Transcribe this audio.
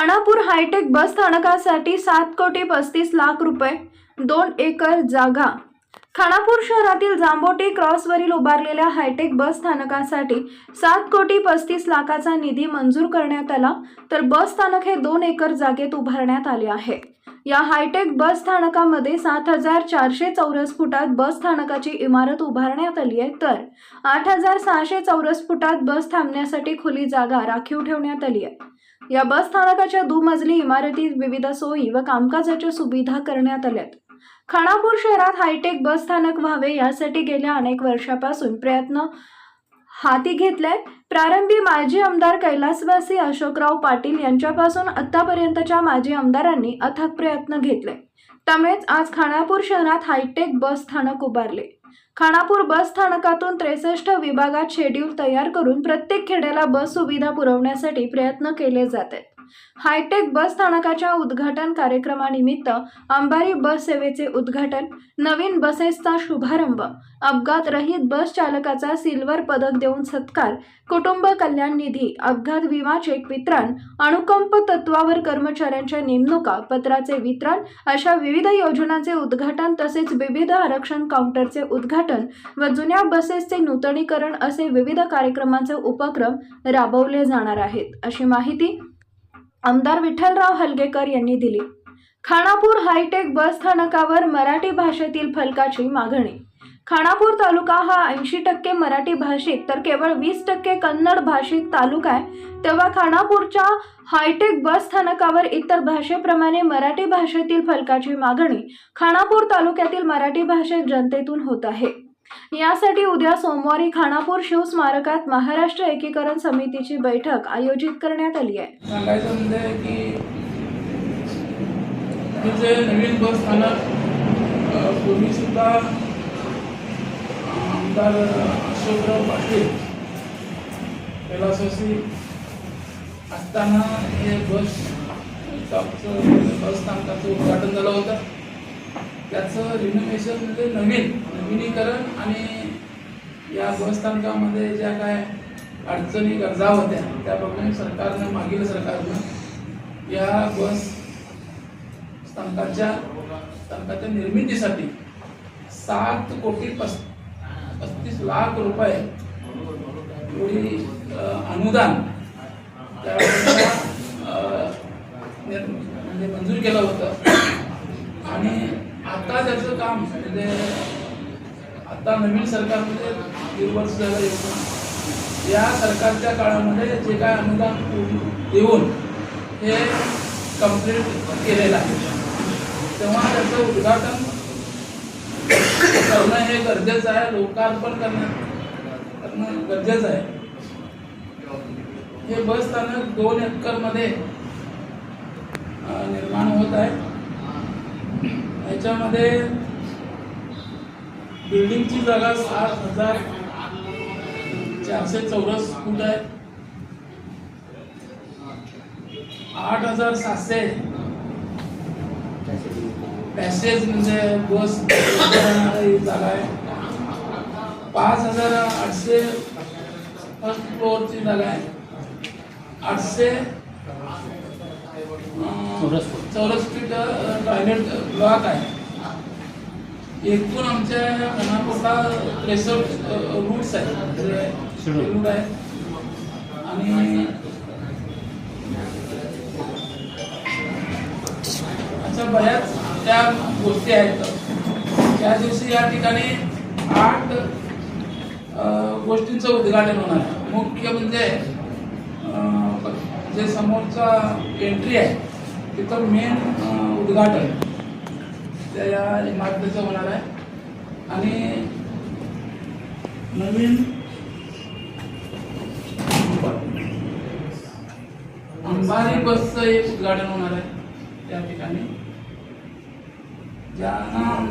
Khanapur hi tech बस स्थानकासाठी सात कोटी पस्तीस लाख रुपये दोन एकर जागा खानापूर शहरातील जांबोटी क्रॉसवरील उभारलेल्या हायटेक बस स्थानकासाठी सात कोटी पस्तीस लाखाचा निधी मंजूर करण्यात आला तर बस स्थानक हे दोन एकर जागेत उभारण्यात आले आहे. या हायटेक बस स्थानकामध्ये सात हजार चारशे चौरस फुटात बस स्थानकाची इमारत उभारण्यात आली आहे तर आठ हजार सहाशे चौरस फुटात बस थांबण्यासाठी खुली जागा राखीव ठेवण्यात आली आहे. या बस स्थानकाच्या दुमजली इमारतीत विविध सोयी व कामकाजाच्या सुविधा करण्यात आल्यात खानापूर शहरात हायटेक बस स्थानक व्हावे यासाठी गेल्या अनेक वर्षापासून प्रयत्न हाती घेतलाय. प्रारंभी माजी आमदार कैलासवासी अशोकराव पाटील यांच्यापासून आत्तापर्यंतच्या माजी आमदारांनी अथक प्रयत्न घेतले. त्यामुळेच आज खानापूर शहरात हायटेक बस स्थानक उभारले. खानापूर बस स्थानकातून त्रेसष्ट विभागात शेड्यूल तयार करून प्रत्येक खेड्याला बस सुविधा पुरवण्यासाठी प्रयत्न केले जात. आहेत हायटेक बस स्थानकाच्या उद्घाटन कार्यक्रमानिमित्त अंबारी बस सेवेचे उद्घाटन नवीन बसेसचा शुभारंभ अपघात रहित बस चालकाचा सिल्वर पदक देऊन सत्कार कुटुंब कल्याण निधी अपघात विमा चेक वितरण अनुकंप तत्वावर कर्मचाऱ्यांच्या नेमणुका पत्राचे वितरण अशा विविध योजनांचे उद्घाटन तसेच विविध आरक्षण काउंटरचे उद्घाटन व जुन्या बसेसचे नूतनीकरण असे विविध कार्यक्रमांचे उपक्रम राबवले जाणार आहेत. अशी माहिती आमदार विठ्ठलराव हलगेकर यांनी दिली. खानापूर हायटेक बस स्थानकावर मराठी भाषेतील फलकाची मागणी. खानापूर तालुका हा ऐंशी टक्के मराठी भाषिक तर केवळ वीस टक्के कन्नड भाषिक तालुका आहे. तेव्हा खानापूरच्या हायटेक बस स्थानकावर इतर भाषेप्रमाणे मराठी भाषेतील फलकाची मागणी खानापूर तालुक्यातील मराठी भाषिक जनतेतून होत आहे. यासाठी उद्या सोमवारी खानापूर शिवस्मारकात महाराष्ट्र एकीकरण समितीची बैठक आयोजित करण्यात आली आहे. सांगायचं म्हणजे की हे जे नवीन बस स्थानक पूर्वी सुद्धा आमदार अशोकराव पाटील कैलासवासी असताना हे बस स्टॉपचं बस स्थानकाचं उद्घाटन झालं होतं. त्याचं रिनोव्हेशन म्हणजे नवीन नवीनीकरण आणि या बस स्थानकामध्ये ज्या काय अडचणी गरजा होत्या त्याप्रमाणे सरकारनं मागील सरकारनं या बस स्थानकाच्या स्थानकाच्या निर्मितीसाठी सात कोटी पस पस्तीस लाख रुपये एवढी अनुदान त्यावेळेला म्हणजे मंजूर केलं होतं. त्याचं काम म्हणजे आता नवीन सरकारमध्ये दीड वर्ष झालं या सरकारच्या काळामध्ये जे काय अनुदान देऊन हे कंप्लीट केलेलं आहे. तेव्हा त्याचं उद्घाटन करणं हे गरजेचं आहे लोकार्पण करणं करणं गरजेचं आहे. हे बस स्थानक दोन एकरमध्ये निर्माण होत आहे. याच्यामध्ये बिल्डिंगची जागा सात हजार चारशे चौरस फूट आहे. आठ हजार सातशे पॅसेज म्हणजे बस जागा आहे. पाच हजार आठशे फर्स्ट फ्लोअरची जागा आहे. आठशे चौरस फीट. टॉयलेट ब्लॉक आहे. एकूण आमच्या खानापूरला त्रेसष्ट रूट्स आहेत रूट आहेत आणि अशा बऱ्याच त्या गोष्टी आहेत. त्या दिवशी या ठिकाणी आठ गोष्टींचं उद्घाटन होणार आहे. मुख्य म्हणजे जे समोरचा एंट्री आहे तिथं मेन उद्घाटन. त्या या इमारतीचं होणार आहे. आणि नवीन अंबारी बसचं एक उद्घाटन होणार आहे. त्या ठिकाणी. ज्यांना